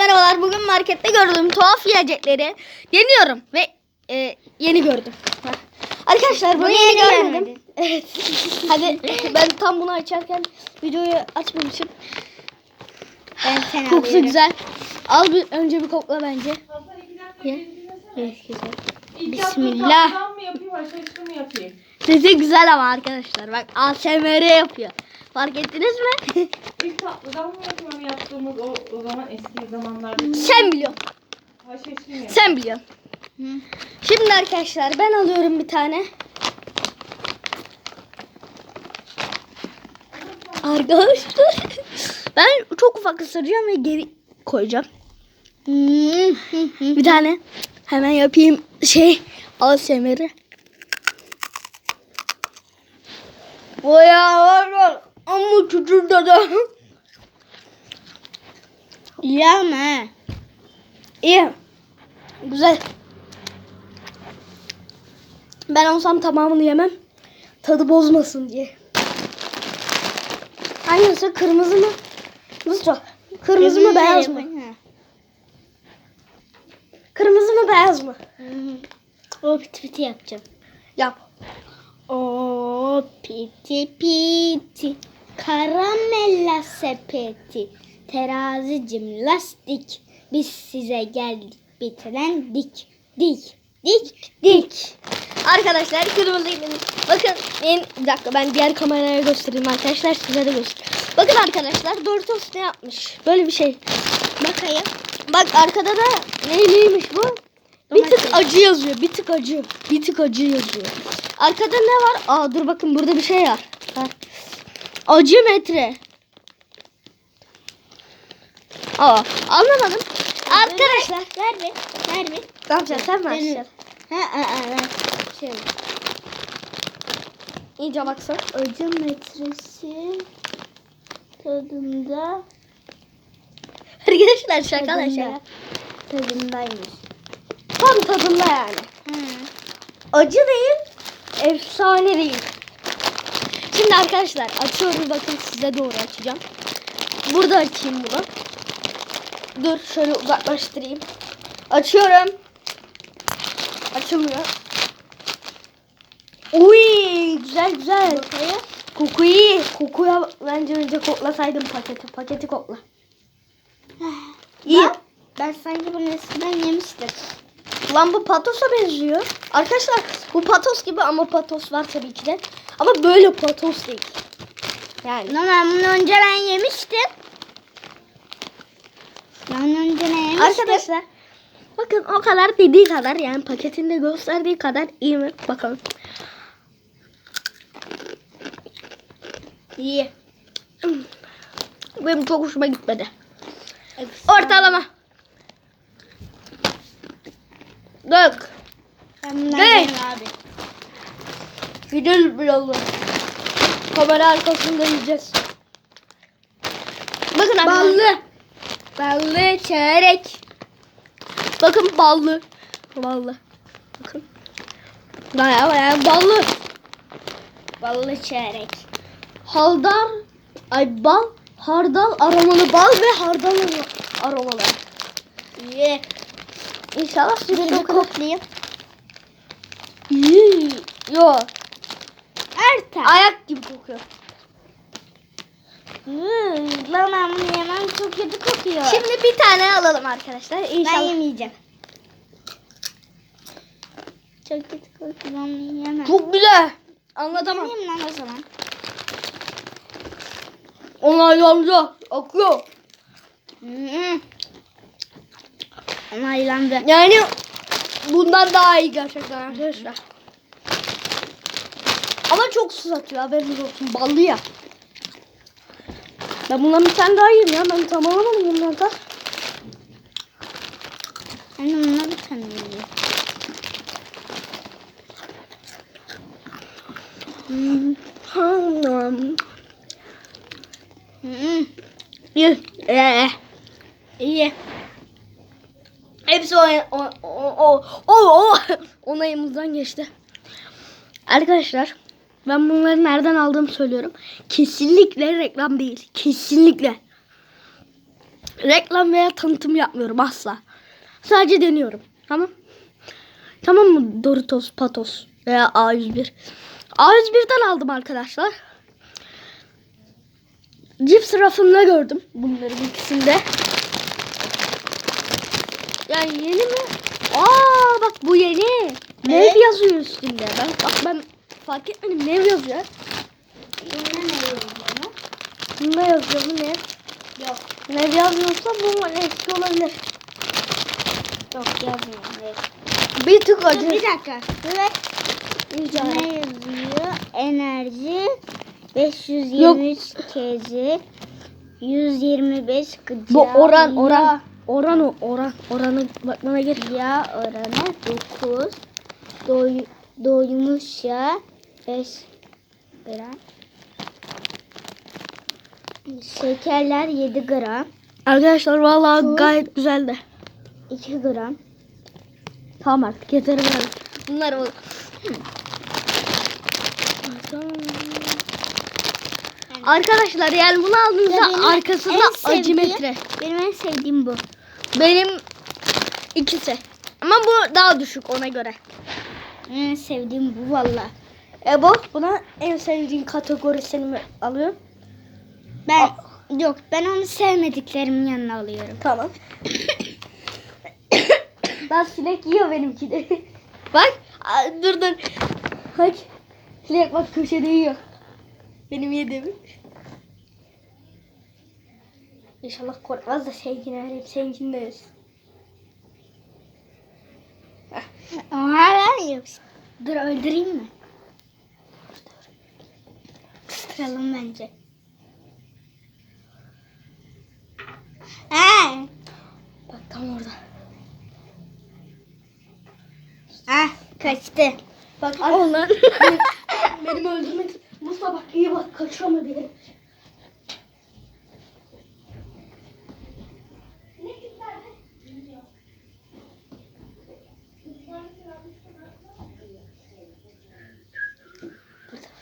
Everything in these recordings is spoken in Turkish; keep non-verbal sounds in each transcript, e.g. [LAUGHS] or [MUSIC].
Merhabalar. Bugün markette gördüğüm tuhaf yiyecekleri deniyorum ve e, yeni gördüm. Arkadaşlar bunu Bunu yeni, yeni görmedim. Evet. Hadi ben tam bunu açarken videoyu açmamışım. Ben sen Kokusu alıyorum. güzel. Al bir önce bir kokla bence. Ye. Evet güzel. Bismillah. Yapayım? Sesi güzel ama arkadaşlar. Bak ASMR yapıyor. Fark ettiniz mi? [LAUGHS] İlk tatlıdan mı yaptığımız o, o zaman eski zamanlarda? Sen biliyorsun. Haşhaşlı mı yapayım? Sen biliyorsun. Şimdi arkadaşlar ben alıyorum bir tane. Arkadaşlar [LAUGHS] ben çok ufak ısıracağım ve geri koyacağım. bir tane hemen yapayım şey ASMR'i. Oya var var ama çocukta da. Yeme. İyi. Güzel. Ben olsam tamamını yemem. Tadı bozmasın diye. Hangisi? Kırmızı mı? Nasıl? Kırmızı mı beyaz mı? Kırmızı mı beyaz mı? O piti piti yapacağım. Yap. O piti piti. Karamella sepeti. Terazicim lastik. Biz size geldik bitiren dik. Dik. Dik. Dik. Arkadaşlar kırmızı Bakın en, bir dakika ben diğer kameraya göstereyim arkadaşlar size de göstereyim. Bakın arkadaşlar Doritos ne yapmış? Böyle bir şey. Bakayım. Bak arkada da ne neymiş bu? Bir tık acı yazıyor. Bir tık acı. Bir tık acı yazıyor. Arkada ne var? Aa dur bakın burada bir şey var. Var. Acı metre. Aa anlamadım. Arkadaşlar. Ver bir. Ver bir. Ne yapacaksın sen mi açacaksın? İyice baksana. Acı metresi tadında Arkadaşlar şaka tadında, şaka. tadındaymış. Tam tadında yani. Ha. Acı değil. Efsane değil. Şimdi arkadaşlar açıyoruz bakın size doğru açacağım. Burada açayım bunu. Dur şöyle uzaklaştırayım. Açıyorum. Açılmıyor. Uy güzel güzel. Bakayım. Koku iyi. Kokuya bence önce koklasaydım paketi. Paketi kokla. İyi. Ben, ben sanki bunu eskiden yemiştim. Lan bu patosa benziyor. Arkadaşlar bu patos gibi ama patos var tabii ki de. Ama böyle patos değil. Yani. Ben bunu önce ben yemiştim. Ben önce ne yemiştim? Arkadaşlar bakın o kadar dediği kadar yani paketinde gösterdiği kadar iyi mi? Bakalım. İyi. Benim çok hoşuma gitmedi. Ortalama. Dök. Ben abi. Gidelim birazdan. Kamera arkasında yiyeceğiz. Bakın ballı. Ballı çörek. Bakın ballı. Ballı. Bakın. Baya baya ballı. Ballı çeyrek. Haldar, ay bal, hardal aromalı bal ve hardal aromalı. Ye. İnşallah Dur sürekli koklayayım. İyi. Yo, Ertan. ayak gibi kokuyor. Hmm, lan ben bunu yemem çok kötü kokuyor. Şimdi bir tane alalım arkadaşlar. ben İnşallah. yemeyeceğim. Çok kötü kokuyor ben bunu yemem. Çok güzel. Anlatamam. Yemeyeyim lan o zaman. Onaylandı. Akıyor. Hmm. Onaylandı. Yani bundan daha iyi gerçekten arkadaşlar. Ama çok su satıyor haberiniz olsun. Ballı ya. Ben bundan bir tane daha yiyeyim ya. Ben tam alamadım bundan da. Ben de bununla bir tane yiyeyim. Hmm. Hmm. Hmm. Ye. Ee. İyi. Hepsi o o o o o onayımızdan geçti. Arkadaşlar ben bunları nereden aldığımı söylüyorum. Kesinlikle reklam değil. Kesinlikle. reklam veya tanıtım yapmıyorum asla. Sadece deniyorum. Tamam. Tamam mı Doritos, Patos veya A101. A101'den aldım arkadaşlar. Cips rafında gördüm bunların ikisinde. Yani yeni mi? Aa bak bu yeni. Nev Evet. yazıyor üstünde. Ben bak ben fark etmedim nev yazıyor. Bunda ne yazıyor? Bunda yazıyor bu ne? Yok. Nev yazmıyorsa bu eski olabilir. Yok yazmıyor. Bir tık Dur, acı. bir dakika. Evet. Rica Ne yazıyor? Enerji 523 kg 125 gıda. Bu oran oran. Oran o oran. Oranı bakmana gerek yok. Yağ oranı 9. Doy, doymuş yağ 5 gram. Şekerler 7 gram. Arkadaşlar vallahi Tuz. gayet güzeldi. 2 gram. Tamam artık yeter bunlar. Bunlar o. Arkadaşlar yani bunu aldığınızda arkasında en acı sevdiğim- metre. Benim en sevdiğim bu. Benim ikisi. Ama bu daha düşük ona göre. En sevdiğim bu valla. E bu buna en sevdiğin kategorisini mi alıyor? Ben yok ben onu sevmediklerimin yanına alıyorum. Tamam. [COUGHS] Lan sinek yiyor benimki de. [LAUGHS] bak dur dur. Bak. Sinek bak köşede yiyor. Benim yediğimi. İnşallah korkmaz da seninkine hep seninkini de yesin. Ben yok. Dur öldüreyim mi? Kıstıralım bence. Ha. Bak tam orada. Ah kaçtı. Bak onlar benim, [LAUGHS] benim öldürmek. Mustafa bak iyi bak kaçıramadı beni.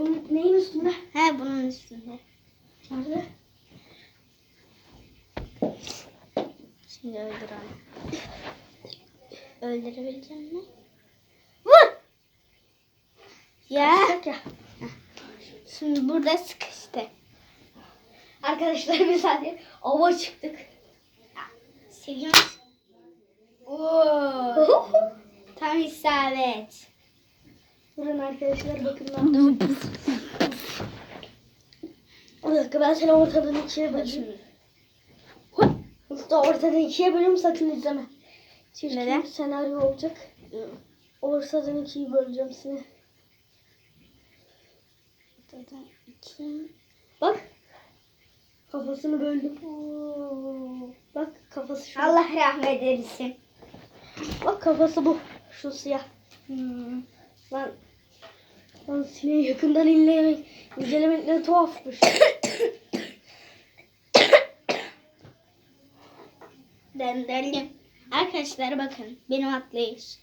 Onun neyin üstünde? Ha bunun üstünde. Nerede? Şimdi öldürelim. Öldürebileceğim mi? Vur! Ya. Ya. Şimdi burada sıkıştı. Arkadaşlar biz hadi ava çıktık. Seviyor Oo. Tam isabet. Durun arkadaşlar bakın. Bir dakika ben seni ortadan ikiye böleyim. Usta ortadan ikiye bölüyorum sakın izleme. Çirkin Neden? bir senaryo olacak. Ortadan ikiyi böleceğim seni. Ortadan iki. Bak. Kafasını böldüm. Bak kafası şu. Allah rahmet eylesin. Bak kafası bu. Şu siyah. Hmm. Lan. Lan sineği yakından incelemek, incelemek ne tuhafmış. Döndürdüm. Arkadaşlar bakın benim atlayış.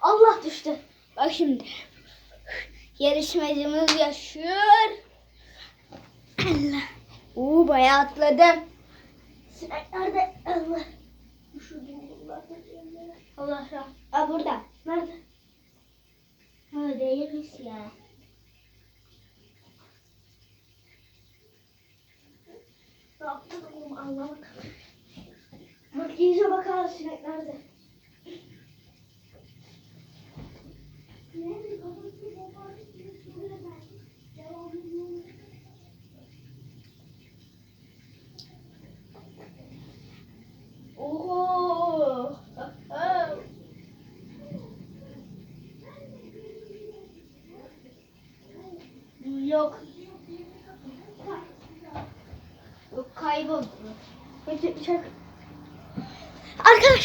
Allah düştü. Bak şimdi. Yarışmacımız yaşıyor. Allah. Oo bayağı atladım. Sinek nerede? Allah. Allah ya. Aa burada. Nerede? Ha değilmiş ya. Ne yaptın oğlum anlamadım. İyice bakar sinek nerede? Nerede? Kafası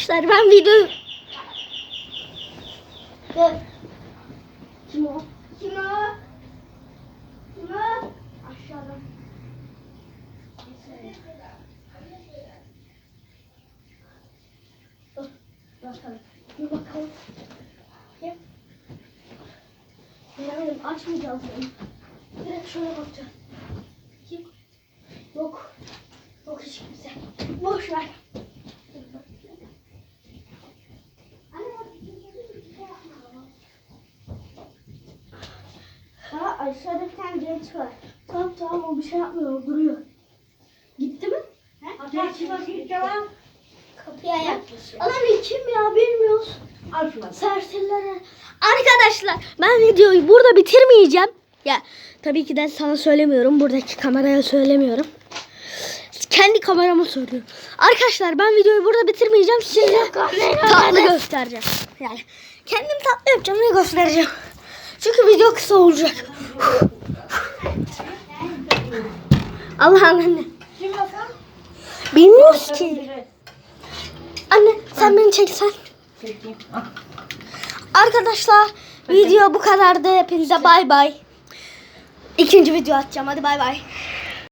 Arkadaşlar ben video kim o? Kim o? Kim o? Aşağıdan. Dur, bakalım. Bir bakalım. Yani açmayacağız. Direkt şöyle bakacağız. Yok. Yok hiç kimse. Boş ver. Aa, aşağıda bir tane genç var. Tamam tamam o bir şey yapmıyor. Duruyor. Gitti mi? Geçin bakayım tamam. Kapıya yaklaşıyor. Lan kim ya bilmiyoruz. Al şunu. Serserilere. Arkadaşlar ben videoyu burada bitirmeyeceğim. Ya tabii ki de sana söylemiyorum. Buradaki kameraya söylemiyorum. Kendi kamerama söylüyorum. Arkadaşlar ben videoyu burada bitirmeyeceğim. Size tatlı göstereceğim. Yani kendim tatlı yapacağım ve göstereceğim. Çünkü video kısa olacak. [LAUGHS] Allah'ım anne. Kim bakalım? Bilmiyoruz ki. Anne sen beni çeksen. Çekeyim. Ah. Arkadaşlar video bu kadardı. Hepinize bay bay. İkinci video atacağım. Hadi bay bay.